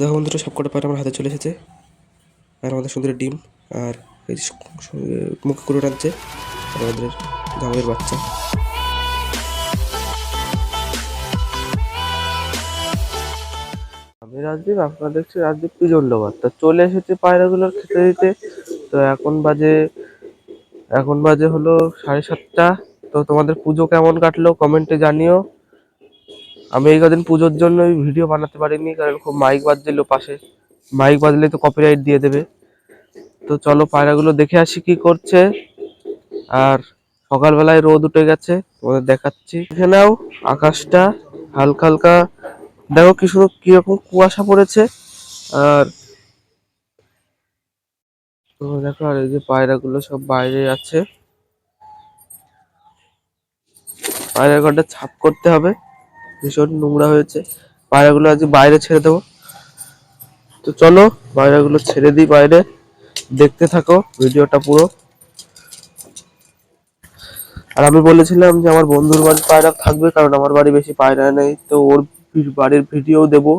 দেখো বন্ধুরা, সব কটা পায়রা আমার হাতে চলে এসেছে। আর আমাদের সুন্দর ডিম, আর এই মুখে করে টানছে, আর আমাদের জামাইয়ের বাচ্চা। আমি রাজদীপ, আপনারা দেখছি রাজদীপ পিজন লোভার তা চলে এসেছে পায়রাগুলোর খেতে দিতে। তো এখন বাজে এখন বাজে হলো সাড়ে সাতটা। তো তোমাদের পুজো কেমন কাটলো, কমেন্টে জানিও। আমি এই কদিন পুজোর জন্য ভিডিও বানাতে পারিনি, কারণ খুব মাইক বাজছিল পাশে। মাইক বাজলে তো কপিরাইট দিয়ে দেবে। তো চলো পায়রাগুলো দেখে আসি কি করছে। আর সকালবেলায় রোদ উঠে গেছে, তোমাদের দেখাচ্ছি। দেখে নাও, আকাশটা হালকা হালকা। দেখো কি সুন্দর, কীরকম কুয়াশা পড়েছে। আর তো দেখো, আর এই যে পায়রাগুলো সব বাইরে আছে। পায়রা ঘরটা ছাপ করতে হবে। ভীষণ নোংরা হয়েছে। পায়রাগুলো আজকে বাইরে ছেড়ে দেবো। তো চলো, পায়রাগুলো ছেড়ে দিই বাইরে। দেখতে থাকো ভিডিওটা পুরো। আর আমি বলেছিলাম যে আমার বন্ধুর বাড়ি পায়রা থাকবে, কারণ আমার বাড়ি বেশি পায়রা নেই। তো ওর বাড়ির ভিডিও দেবো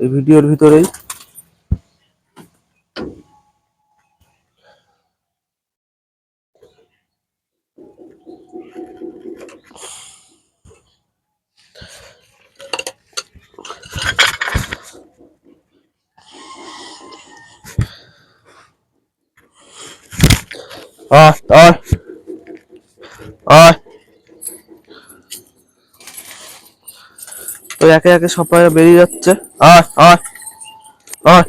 এই ভিডিওর ভিতরেই। আয় আয় আয় তো একে একে সব পায়রা বেরিয়ে যাচ্ছে। আয় আয় আয়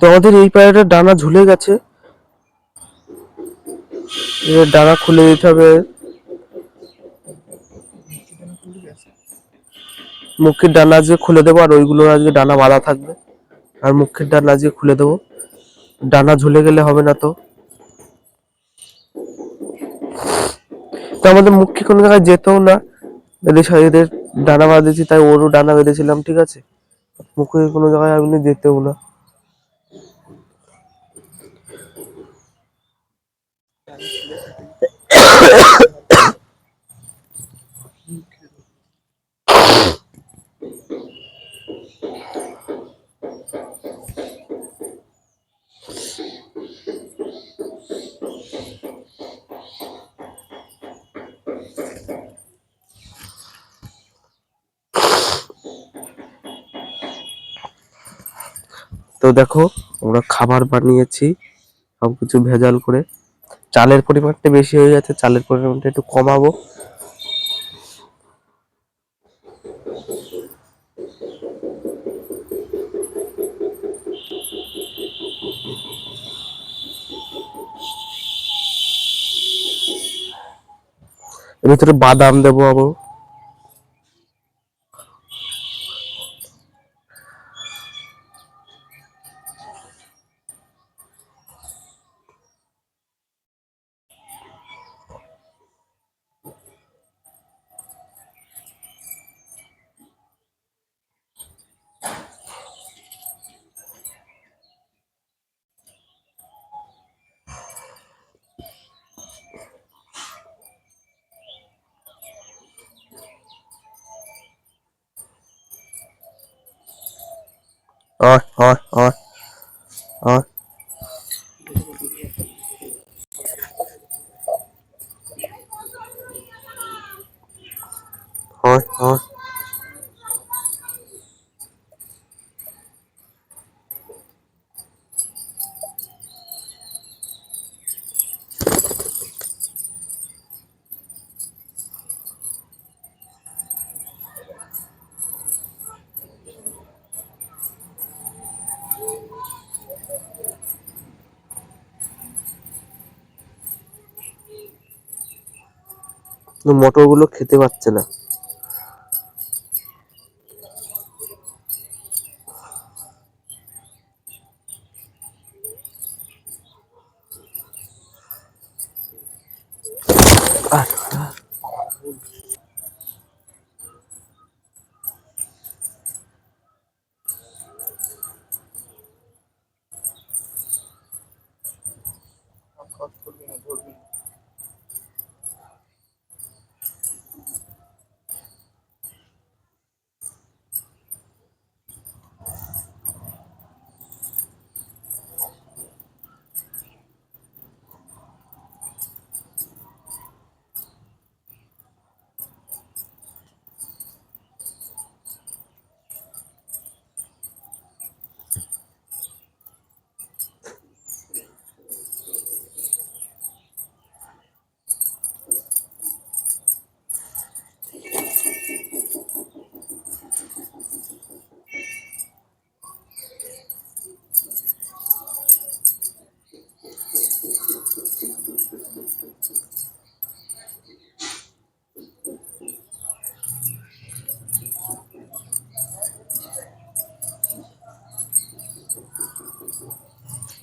তো আমাদের এই পায়রাটার ডানা ঝুলে গেছে। ডানা খুলে দিতে হবে। মুখের ডানা আজকে খুলে দেবো আর ওইগুলোর আজকে ডানা বাঁধা থাকবে। আর মুখের ডানা আজকে খুলে দেবো। ডানা ঝুলে গেলে হবে না তো। তো আমাদের মুখে কোনো জায়গায় যেতেও না। এদের এদের ডানা বাঁধেছি, তাই ওরও ডানা বেঁধেছিলাম, ঠিক আছে? মুখে কোনো জায়গায় আপনি যেতেও না। তো দেখো, আমরা খাবার বানিয়েছি, সবকিছু ভেজাল করে। চালের পরিমাণটা বেশি হয়ে যাচ্ছে, চালের পরিমাণটা একটু কমাবো। এর ভিতরে বাদাম দেবো আবার। আয় আয় আয় কিন্তু মটরগুলো খেতে পারছে না।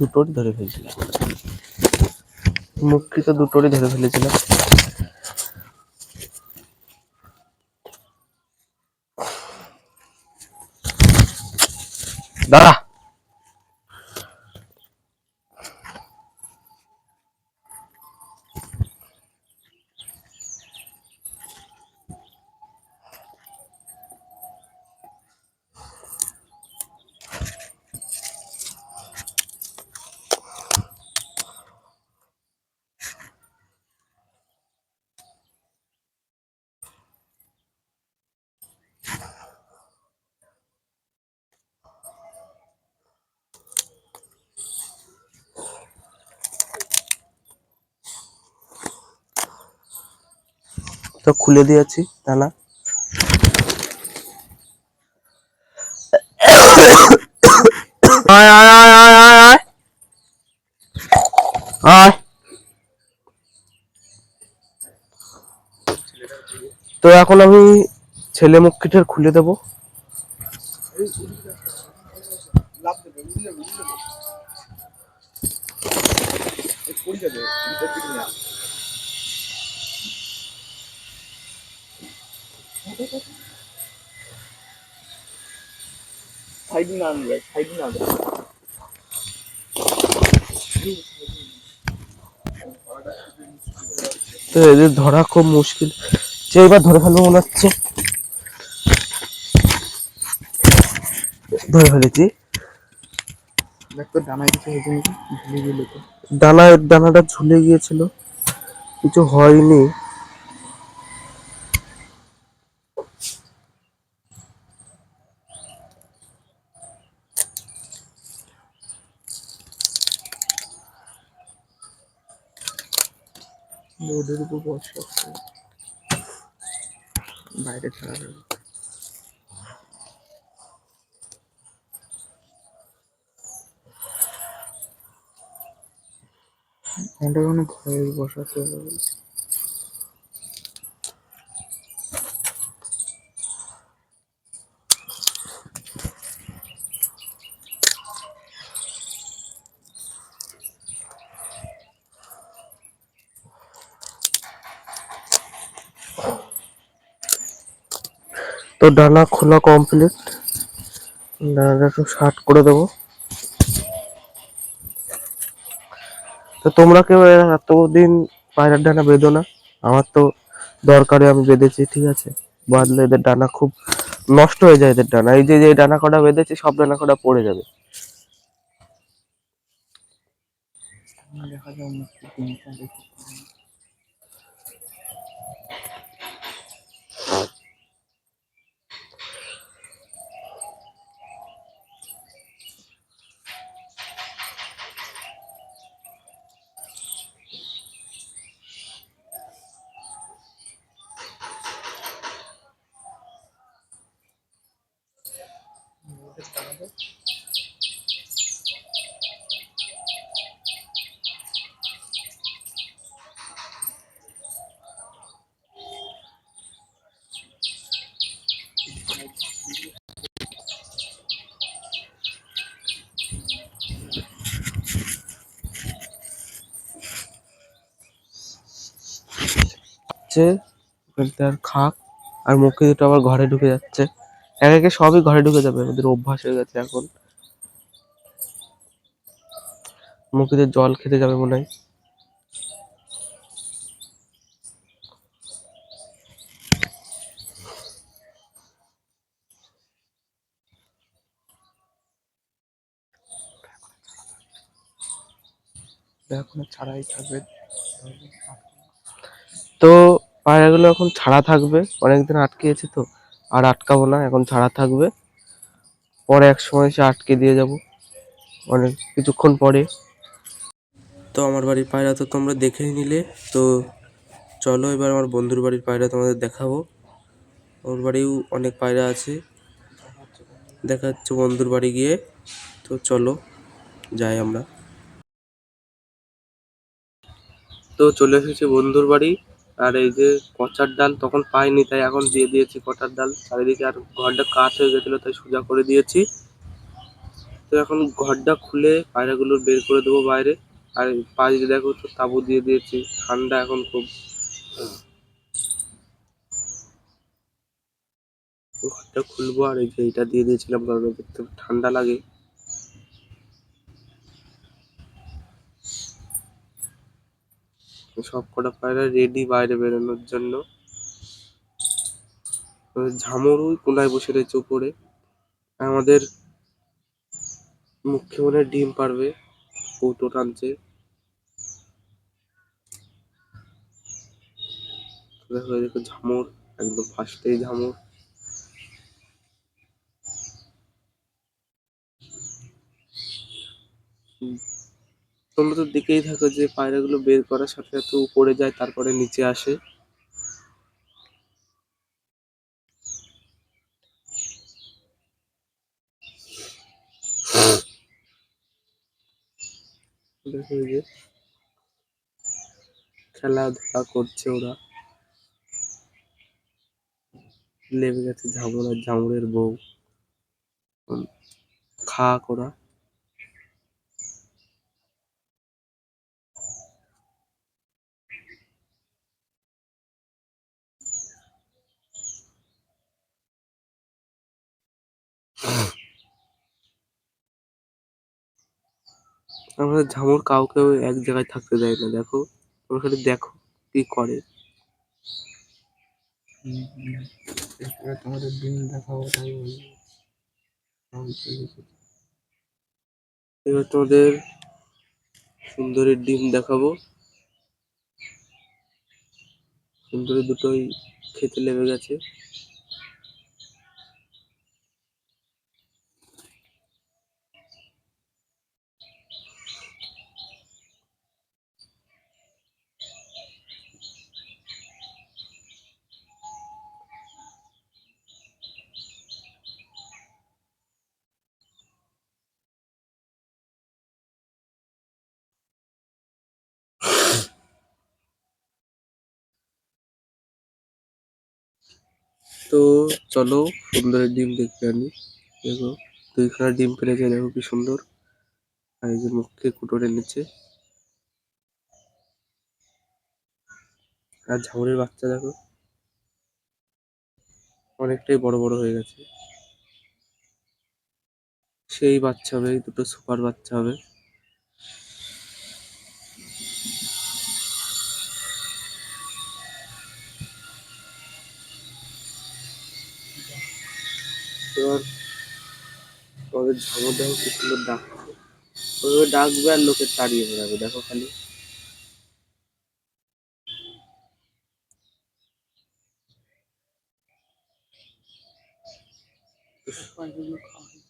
দুটোরই ধরে ফেলছিলাম। মুখটি তো দুটোরই ধরে ফেলেছিলাম। দাঁড়া। তো খুলে দিয়েছি আয় তো এখন আমি ছেলে মুখিটার খুলে দেবো। তো এদের ধরা খুব মুশকিল। যে এবার ধরে ফেলব মনে হচ্ছে। ধরে ফেলেছি। দেখ তো ডানায় কিছু হয়েছে নাকি? ঝুলে গেলে তো। ডানায় ডানাটা ঝুলে গিয়েছিল। কিছু হয়নি। রোদের উপর বর্ষা বাইরে ছাড়া যাবে ওটা কোনো ভয়ের বসাতে তো ডানা খোলা কমপ্লিট ডানাটা একটু শার্ট করে দেবো। তো তোমরা কেউ এতদিন পায়রার ডানা বেঁধো না। আমার তো দরকারে আমি বেঁধেছি, ঠিক আছে? বাঁধলে এদের ডানা খুব নষ্ট হয়ে যায় এদের ডানা এই যে যে ডানা কটা বেঁধেছি, সব ডানা কটা পড়ে যাবে। দেখা দিনটা হচ্ছে খাক আর মুখে দুটো আবার ঘরে ঢুকে যাচ্ছে। এক একে সবই ঘরে ঢুকে যাবে, ওদের অভ্যাস হয়ে গেছে এখন। মুখিতে জল খেতে যাবে মনে হয়। এখন ছাড়াই থাকবে। তো পায়রাগুলো এখন ছাড়া থাকবে, অনেকদিন আটকে আটকেছে তো। আর আটকাবো না, এখন ছাড়া থাকবে। পরে এক সময় এসে আটকে দিয়ে যাব। অনেক কিছুক্ষণ পরে। তো আমার বাড়ির পায়রা তো তোমরা দেখেই নিলে। তো চলো এবার আমার বন্ধুর বাড়ির পায়রা তোমাদের দেখাবো। ওর বাড়িও অনেক পায়রা আছে। দেখা যাচ্ছে বন্ধুর বাড়ি গিয়ে। তো চলো, যাই আমরা। তো চলে এসেছি বন্ধুর বাড়ি। আর এই যে কচার ডাল তখন পাইনি, তাই এখন দিয়ে দিয়েছি কচার ডাল। চারিদিকে আর ঘরটা কাঠ হয়ে গেছিল, তাই সোজা করে দিয়েছি। তো এখন ঘরটা খুলে পায়রাগুলো বের করে দেবো বাইরে। আর পাশে দেখো তো তাবু দিয়ে দিয়েছি, ঠান্ডা এখন খুব। ঘরটা খুলবো আর এই যে এটা দিয়ে দিয়েছিলাম ঠান্ডা লাগে। সব কটা পায়রা রেডি বাইরে বেরোনোর জন্য। ঝামরুই কোনায় বসে রয়েছে উপরে। আমাদের মুখ্য মনে ডিম পারবে, কৌটো টানছে। দেখো ঝামর, একদম ফার্স্টেই ঝামর। তোমরা তো দেখেই থাকো যে পায়রাগুলো বের করার সাথে সাথে উপরে যায়, তারপরে নিচে আসে। খেলাধুলা করছে ওরা। লেগে গেছে ঝামর আর বউ। খা খাক আমাদের ঝামর কাউকে এক জায়গায় থাকতে দেয় না দেখো? তোমরা খালি দেখো কি করে। তোমাদের দিন দেখাবো তাই। এবার তোমাদের সুন্দরীর ডিম দেখাবো। সুন্দরী দুটোই খেতে লেগে গেছে। তো চলো সুন্দরের ডিম দেখতে আনি। দেখো, দুইখানা ডিম পেরেছে দেখো কি সুন্দর। আর এই যে মুখে কুটোরে নিচে আর ঝামরের বাচ্চা, দেখো। অনেকটাই বড় বড় হয়ে গেছে। সেই বাচ্চা হবে দুটো সুপার বাচ্চা হবে। এবার আমাদের ঝামর দেখো কি সুন্দর ডাকছে ওইভাবে ডাকবে আর লোকে তাড়িয়ে বেড়াবে দেখো খালি।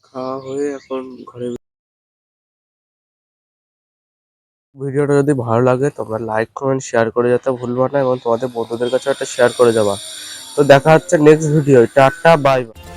খাওয়া হয়ে এখন ঘরে ভিডিওটা যদি ভালো লাগে, তোমরা লাইক কমেন্ট শেয়ার করে যেতে ভুলবা না এবং তোমাদের বন্ধুদের কাছে একটা শেয়ার করে যাবা। তো দেখা হচ্ছে next video tata bye bye